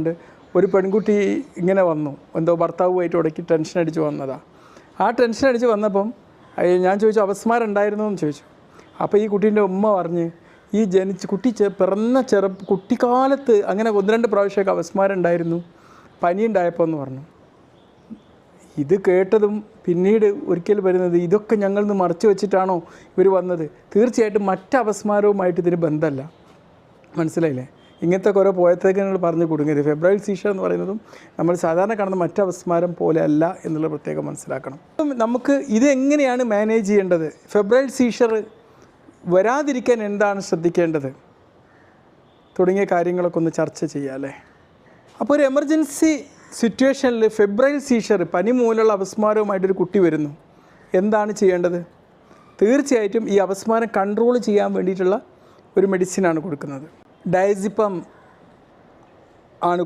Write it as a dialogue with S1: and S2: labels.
S1: ഉണ്ട് ഒരു പെൺകുട്ടി ഇങ്ങനെ വന്നു. എന്തോ ഭർത്താവുമായിട്ട് ഉടക്കി ടെൻഷൻ അടിച്ച് വന്നതാ. ആ ടെൻഷൻ അടിച്ച് വന്നപ്പം ഞാൻ ചോദിച്ചു അപസ്മാരം ഉണ്ടായിരുന്നു എന്ന് ചോദിച്ചു. അപ്പോൾ ഈ കുട്ടീന്റെ ഉമ്മ പറഞ്ഞ് ഈ ജനിച്ച് കുട്ടി പിറന്ന ചെറു കുട്ടിക്കാലത്ത് അങ്ങനെ ഒന്ന് രണ്ട് പ്രാവശ്യമൊക്കെ അപസ്മാരം ഉണ്ടായിരുന്നു പനി ഉണ്ടായപ്പോൾ എന്ന് പറഞ്ഞു. ഇത് കേട്ടതും പിന്നീട് ഒരിക്കൽ വരുന്നത് ഇതൊക്കെ ഞങ്ങൾ നിന്ന് മറച്ചു വെച്ചിട്ടാണോ ഇവർ വന്നത്? തീർച്ചയായിട്ടും മറ്റ് അപസ്മാരവുമായിട്ട് ഇതിന് ബന്ധമല്ല മനസ്സിലായില്ലേ? ഇങ്ങനത്തെ പോയത്തേക്ക് നിങ്ങൾ പറഞ്ഞു കൊടുങ്ങരുത് ഫെബ്രുവരി സീഷർ എന്ന് പറയുന്നതും നമ്മൾ സാധാരണ കാണുന്ന മറ്റവസ്മാരം പോലെ അല്ല എന്നുള്ളത് പ്രത്യേകം മനസ്സിലാക്കണം. നമുക്ക് ഇത് എങ്ങനെയാണ് മാനേജ് ചെയ്യേണ്ടത്? ഫെബ്രുവരി സീഷർ വരാതിരിക്കാൻ എന്താണ് ശ്രദ്ധിക്കേണ്ടത്? തുടങ്ങിയ കാര്യങ്ങളൊക്കെ ഒന്ന് ചർച്ച ചെയ്യാം അല്ലേ? അപ്പോൾ ഒരു എമർജൻസി സിറ്റുവേഷനിൽ ഫെബ്രൈൽ സീഷർ പനി മൂലമുള്ള അപസ്മാരവുമായിട്ടൊരു കുട്ടി വരുന്നു. എന്താണ് ചെയ്യേണ്ടത്? തീർച്ചയായിട്ടും ഈ അപസ്മാരം കൺട്രോൾ ചെയ്യാൻ വേണ്ടിയിട്ടുള്ള ഒരു മെഡിസിനാണ് കൊടുക്കുന്നത്. డైజిపం ఆనుకు